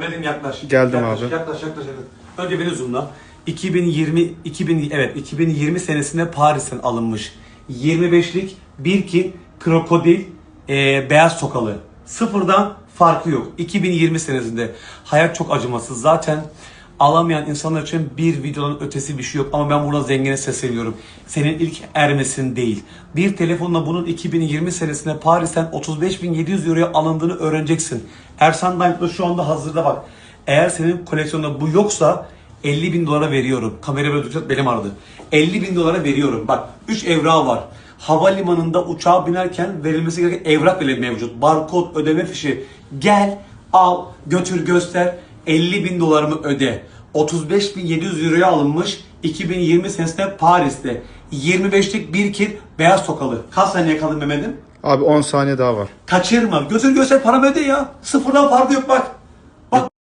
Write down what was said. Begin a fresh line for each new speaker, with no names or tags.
Mehmet'im yaklaş.
Geldim
yaklaş,
abi.
Yaklaş yaklaş yaklaş. Önce beni zoomla. 2020 2000 evet 2020 senesinde Paris'ten alınmış 25'lik Birkin krokodil e, beyaz tokalı. Sıfırdan farkı yok. 2020 senesinde hayat çok acımasız. Zaten alamayan insanlar için bir videonun ötesi bir şey yok ama ben burada zengine sesleniyorum. Senin ilk ermesin değil. Bir telefonla bunun 2020 senesinde Paris'ten 35.700 euroya alındığını öğreneceksin. Ersan Diamond'da şu anda hazırda bak. Eğer senin koleksiyonunda bu yoksa 50 bin dolara veriyorum. Kamera böyle duracak belim ağrıdı. 50 bin dolara veriyorum. Bak 3 evrağı var. Havalimanında uçağa binerken verilmesi gereken evrak bile mevcut. Barkod, ödeme fişi. Gel, al, götür, göster. 50 bin dolarımı öde. 35.700 euroya alınmış 2020 senesinde Paris'te. 25'lik bir kit beyaz tokalı. Kaç saniye kaldı Mehmet'im?
Abi 10 saniye daha var.
Kaçırma. Götür göster paramı öde ya. Sıfırdan farkı yok bak.